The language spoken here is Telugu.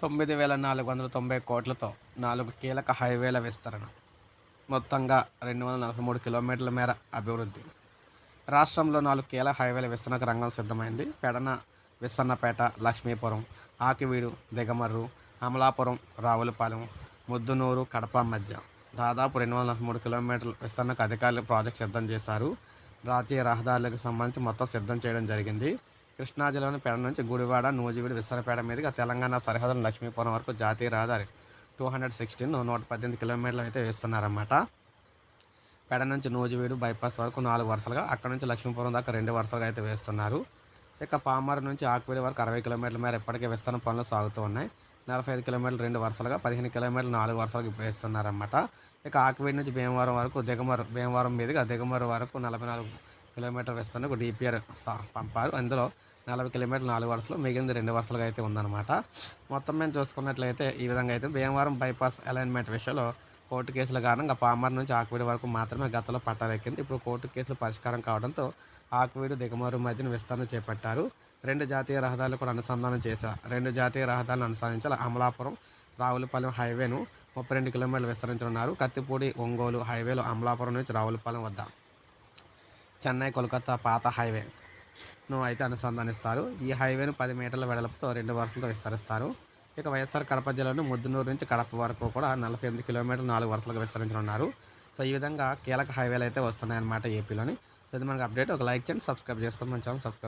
తొమ్మిది వేల నాలుగు వందల తొంభై కోట్లతో నాలుగు కీలక హైవేల విస్తరణ. మొత్తంగా రెండు వందల నలభై మూడు కిలోమీటర్ల మేర అభివృద్ధి. రాష్ట్రంలో నాలుగు కీలక హైవేల విస్తరణకు రంగం సిద్ధమైంది. పెడన విస్సన్నపేట లక్ష్మీపురం ఆకివీడు దిగమర్రు అమలాపురం రావులపాలెం ముద్దునూరు కడప మధ్య దాదాపు రెండు వందల నలభై మూడు కిలోమీటర్ల విస్తరణకు అధికారులు ప్రాజెక్ట్ సిద్ధం చేశారు. జాతీయ రహదారులకు సంబంధించి మొత్తం సిద్ధం చేయడం జరిగింది. కృష్ణా జిల్లాలోని పెడ నుంచి గుడివాడ నూజివీడు విస్తరపేట మీదుగా తెలంగాణ సరిహద్దుల లక్ష్మీపురం వరకు జాతీయ రహదారి టూ హండ్రెడ్ సిక్స్టీన్ నూట పద్దెనిమిది కిలోమీటర్లు అయితే వేస్తున్నారన్నమాట. పెడ నుంచి నూజివీడు బైపాస్ వరకు నాలుగు వరుసలుగా అక్కడ నుంచి లక్ష్మీపురం దాకా రెండు వరుసలుగా అయితే వేస్తున్నారు. ఇక పామారు నుంచి ఆకువీడి వరకు అరవై కిలోమీటర్ల మేర ఇప్పటికే విస్తరణ పనులు సాగుతూ ఉన్నాయి. నలభై ఐదు కిలోమీటర్లు రెండు వరుసలుగా పదిహేను కిలోమీటర్లు నాలుగు వరుసలకు వేస్తున్నారన్నమాట. ఇక ఆకువీడి నుంచి భీమవరం వరకు దిగమరు భీమవరం మీదుగా దిగమరు వరకు నలభై నాలుగు కిలోమీటర్ విస్తరణ ఒక డిపిఆర్ పంపారు. అందులో నలభై కిలోమీటర్లు నాలుగు వరుసలు మిగిలింది రెండు వరుసలుగా అయితే ఉందన్నమాట. మొత్తం మేము చూసుకున్నట్లయితే ఈ విధంగా అయితే భీమవరం బైపాస్ అలైన్మెంట్ విషయంలో కోర్టు కేసుల కారణంగా పామర్ నుంచి ఆకువీడి వరకు మాత్రమే గతంలో పట్టాలెక్కింది ఇప్పుడు కోర్టు కేసులు పరిష్కారం కావడంతో ఆకువీడు దిగమరు మధ్యన విస్తరణ చేపట్టారు. రెండు జాతీయ రహదారులు కూడా అనుసంధానం చేశారు రెండు జాతీయ రహదారులను అనుసంధించాలి అమలాపురం రావులపాలెం హైవేను ముప్పై రెండు కిలోమీటర్లు విస్తరించనున్నారు. కత్తిపూడి ఒంగోలు హైవేలో అమలాపురం నుంచి రావులపాలెం వద్ద. చెన్నై కోల్కతా పాత హైవే. ను అయితే అనుసంధానిస్తారు. ఈ హైవేను పది మీటర్ల వెడల్పుతో రెండు వరుసలతో విస్తరిస్తారు. ఇక వైఎస్ఆర్ కడప జిల్లాలోని ముద్దునూరు నుంచి కడప వరకు కూడా నలభై ఎనిమిది కిలోమీటర్లు నాలుగు వరుసలకు విస్తరించనున్నారు. సో ఈ విధంగా కీలక హైవేలు అయితే వస్తున్నాయన్నమాట ఏపీలోని. సో ఇది మనకు అప్డేట్. ఒక లైక్ చేయండి సబ్స్క్రైబ్ చేసుకోండి. మన ఛానల్ సబ్స్క్రైబ్